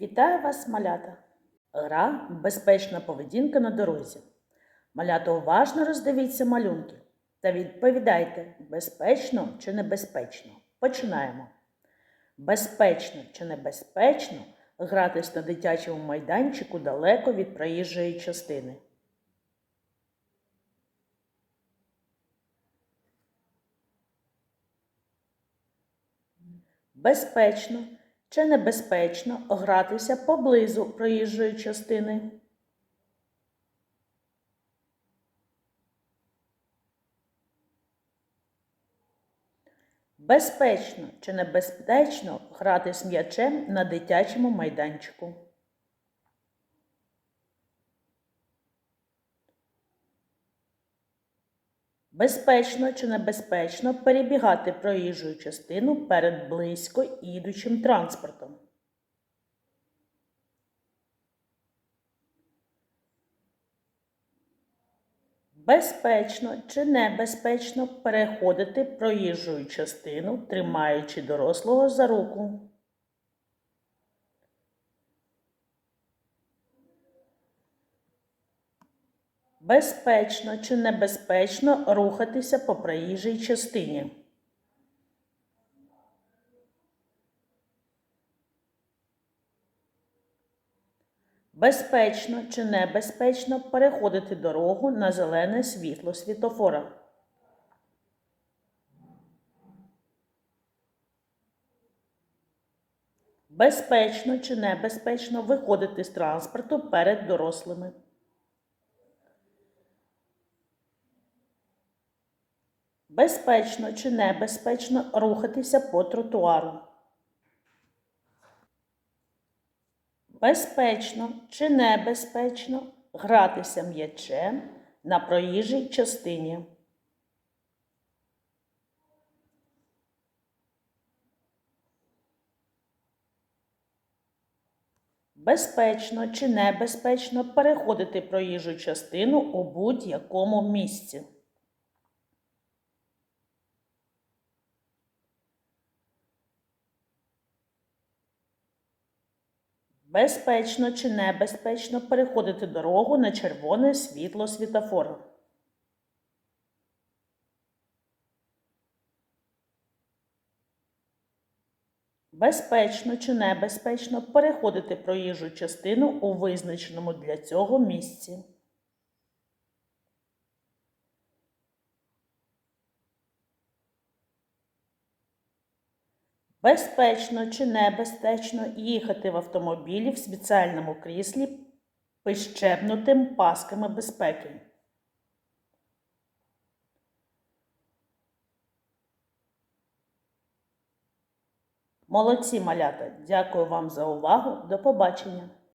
Вітаю вас, малята! Гра Безпечна поведінка на дорозі. Малята уважно роздивіться малюнки та відповідайте, безпечно чи небезпечно. Починаємо. Безпечно чи небезпечно гратись на дитячому майданчику далеко від проїжджої частини. Безпечно чи небезпечно гратися поблизу проїжджої частини. Безпечно чи небезпечно грати з м'ячем на дитячому майданчику. Безпечно чи небезпечно перебігати проїжджу частину перед близько їдучим транспортом. Безпечно чи небезпечно переходити проїжджу частину, тримаючи дорослого за руку. Безпечно чи небезпечно рухатися по проїжджій частині. Безпечно чи небезпечно переходити дорогу на зелене світло світофора. Безпечно чи небезпечно виходити з транспорту перед дорослими. Безпечно чи небезпечно рухатися по тротуару. Безпечно чи небезпечно гратися м'ячем на проїжджій частині. Безпечно чи небезпечно переходити проїжджу частину у будь-якому місці. Безпечно чи небезпечно переходити дорогу на червоне світло світофору. Безпечно чи небезпечно переходити проїжджу частину у визначеному для цього місці. Безпечно чи небезпечно їхати в автомобілі в спеціальному кріслі, пищебнутим пасками безпеки. Молодці малята! Дякую вам за увагу. До побачення!